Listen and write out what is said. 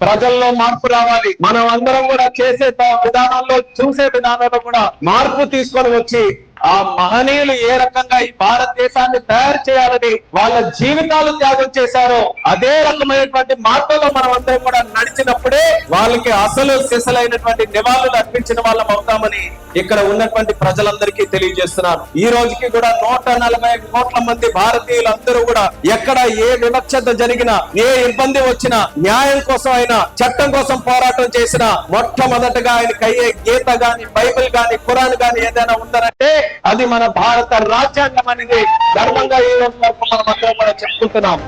ప్రజల్లో మార్పు రావాలి. మనం అందరం కూడా చేసే విధానాల్లో చూసే విధానంలో కూడా మార్పు తీసుకొని వచ్చి ఆ మహనీయులు ఏ రకంగా ఈ భారతదేశాన్ని తయారు చేయాలని వాళ్ళ జీవితాలు త్యాగం చేశారో అదే రకమైనటువంటి మార్గంలో మనం అందరం కూడా నడిచినప్పుడే వాళ్ళకి అసలు సిసలైనటువంటి నివాళులు అర్పించిన వాళ్ళం అవుతామని ఇక్కడ ఉన్నటువంటి ప్రజలందరికీ తెలియజేస్తున్నారు ఈ రోజుకి కూడా నూట నలభై కోట్ల మంది భారతీయులందరూ కూడా ఎక్కడ ఏ వివక్షత జరిగినా ఏ ఇబ్బంది వచ్చినా న్యాయం కోసం అయినా చట్టం కోసం పోరాటం చేసినా మొట్టమొదటగా ఆయనకి అయ్యే గీత గాని బైబిల్ గాని ఖురాన్ గాని ఏదైనా ఉందనంటే అది మన భారత రాజ్యాంగం అనేది ధర్మంగా ఈ రోజు వరకు మనం అందరం కూడా చెప్పుకుంటున్నాం.